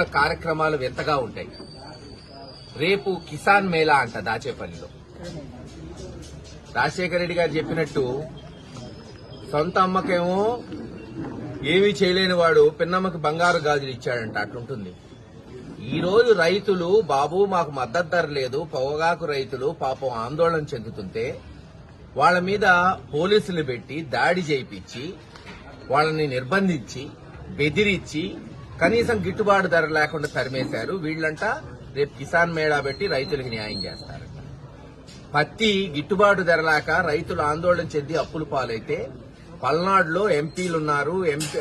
కార్యక్రమాలు వింతగా ఉంటాయి. రేపు కిసాన్ మేళా అంట దాచేపల్లిలో. రాజశేఖర రెడ్డి గారు చెప్పినట్టు సొంత అమ్మకేమో ఏమీ చేయలేని వాడు పిన్నమ్మకి బంగారు గాజులు ఇచ్చాడంట అట్లుంటుంది. ఈ రోజు రైతులు బాబు మాకు మద్దతు ధర లేదు పొగగాకు రైతులు పాపం ఆందోళన చెందుతుంటే వాళ్ళ మీద పోలీసులు పెట్టి దాడి చేయించి వాళ్ళని నిర్బంధించి బెదిరించి కనీసం గిట్టుబాటు ధర లేకుండా తరిమేశారు. వీళ్ళంట రేపు కిసాన్ మేళా పెట్టి రైతులకు న్యాయం చేస్తారు. పత్తి గిట్టుబాటు ధర లేక రైతులు ఆందోళన చెంది అప్పులు పాలైతే పల్నాడులో ఎంపీలున్నారు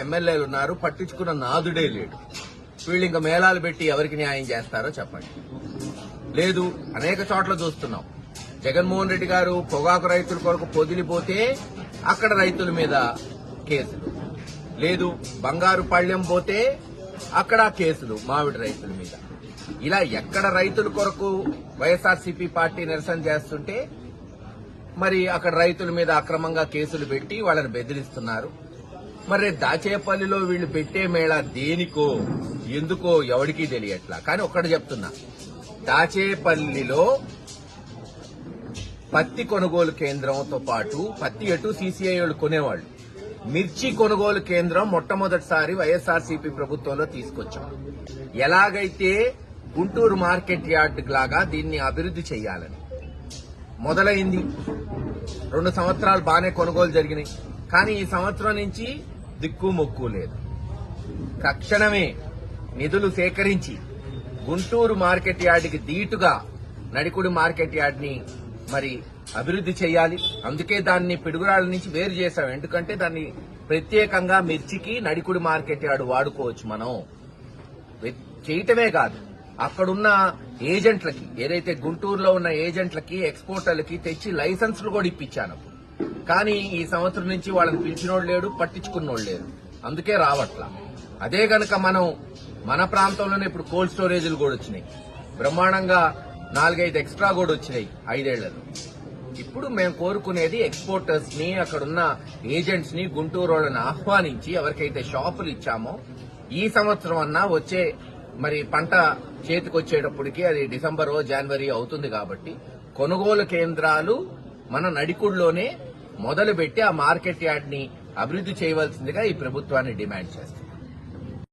ఎమ్మెల్యేలు ఉన్నారు పట్టించుకున్న నాదుడే లేడు. వీళ్ళు ఇంకా మేళాలు పెట్టి ఎవరికి న్యాయం చేస్తారో చెప్పండి. లేదు అనేక చోట్ల చూస్తున్నాం. జగన్మోహన్ రెడ్డి గారు పొగాకు రైతుల కొరకు పొదిలిపోతే అక్కడ రైతుల మీద కేసులు. లేదు బంగారు పళ్ళెం పోతే అక్కడ కేసులు మామిడి రైతుల మీద. ఇలా ఎక్కడ రైతుల కొరకు వైఎస్ఆర్సీపీ పార్టీ నిరసన చేస్తుంటే మరి అక్కడ రైతుల మీద అక్రమంగా కేసులు పెట్టి వాళ్ళని బెదిరిస్తున్నారు. మరి దాచేపల్లిలో వీళ్ళు పెట్టే మేళ దేనికో ఎందుకో ఎవడికి తెలియట్లా? కానీ ఒక్కటి చెప్తున్నా. దాచేపల్లిలో పత్తి కొనుగోలు కేంద్రంతో పాటు పత్తి ఎటు సీసీఐ వాళ్ళు కొనేవాళ్ళు. మిర్చి కొనుగోలు కేంద్రం మొట్టమొదటిసారి వైఎస్ఆర్సీపీ ప్రభుత్వంలో తీసుకొచ్చాం. ఎలాగైతే గుంటూరు మార్కెట్ యార్డ్ లాగా దీన్ని అభివృద్ధి చేయాలని. మొదలైంది. రెండు సంవత్సరాలు బాగానే కొనుగోలు జరిగినాయి. కానీ ఈ సంవత్సరం నుంచి దిక్కు మొక్కు లేదు. తక్షణమే నిధులు సేకరించి గుంటూరు మార్కెట్ యార్డ్కి దీటుగా నడికుడి మార్కెట్ యార్డ్ని మరి అభివృద్ధి చేయాలి. అందుకే దాన్ని పిడుగురాళ్ళ నుంచి వేరు చేశాం. ఎందుకంటే దాన్ని ప్రత్యేకంగా మిర్చికి నడికుడి మార్కెట్ యార్డు వాడుకోవచ్చు మనం. చేయటమే కాదు. అక్కడున్న ఏజెంట్లకి ఏదైతే గుంటూరులో ఉన్న ఏజెంట్లకి ఎక్స్పోర్టర్లకి తెచ్చి లైసెన్సులు కూడా ఇప్పించాను. కానీ ఈ సంవత్సరం నుంచి వాళ్ళని పిలిచినోడు లేడు పట్టించుకున్నోడు లేడు. అందుకే రావట్లా. అదే గనక మనం మన ప్రాంతంలోనే ఇప్పుడు కోల్డ్ స్టోరేజ్లు కూడా వచ్చినాయి. బ్రహ్మాండంగా నాలుగైదు ఎక్స్ట్రా కూడా వచ్చినాయి ఐదేళ్ళలో. ఇప్పుడు మేము కోరుకునేది ఎక్స్పోర్టర్స్ని అక్కడున్న ఏజెంట్స్ని గుంటూరు వాళ్ళని ఆహ్వానించి ఎవరికైతే షాపులు ఇచ్చామో ఈ సంవత్సరం అన్నా వచ్చే మరి పంట చేతికొచ్చేటప్పటికి అది డిసెంబరో జనవరి అవుతుంది కాబట్టి కొనుగోలు కేంద్రాలు మన నడికుడిలోనే మొదలుపెట్టి ఆ మార్కెట్ యార్డ్ని అభివృద్ధి చేయవలసిందిగా ఈ ప్రభుత్వాన్ని డిమాండ్ చేస్తాం.